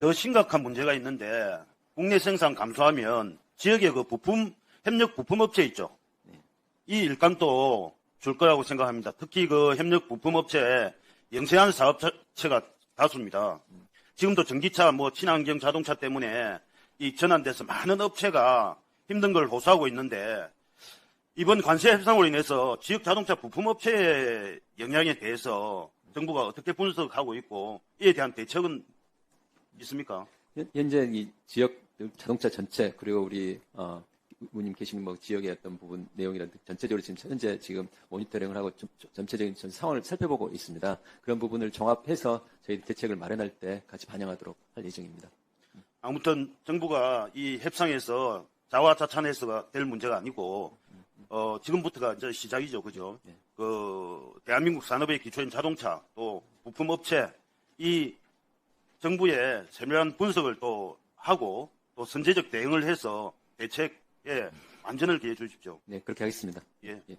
더 심각한 문제가 있는데 국내 생산 감소하면 지역의 그 부품 협력 부품 업체 있죠. 이 일감도 줄 거라고 생각합니다. 특히 그 협력 부품 업체 영세한 사업체가 다수입니다. 지금도 전기차 뭐 친환경 자동차 때문에 이 전환돼서 많은 업체가 힘든 걸 호소하고 있는데 이번 관세 협상으로 인해서 지역 자동차 부품 업체의 영향에 대해서 정부가 어떻게 분석하고 있고 이에 대한 대책은 있습니까? 현- 현재 이 지역 자동차 전체 그리고 우리 어, 의원님 계신 뭐 지역의 어떤 부분 내용이라든지 전체적으로 지금 현재 지금 모니터링을 하고 좀- 좀 전체적인 전 상황을 살펴보고 있습니다. 그런 부분을 종합해서 저희 대책을 마련할 때 같이 반영하도록 할 예정입니다. 아무튼 정부가 이 협상에서 자화자찬해서가 될 문제가 아니고 어, 지금부터가 이제 시작이죠, 그죠? 네. 그 대한민국 산업의 기초인 자동차 또 부품 업체 이 정부의 세밀한 분석을 또 하고 또 선제적 대응을 해서 대책에 안전을 기해 주십시오. 네, 그렇게 하겠습니다. 예. 예.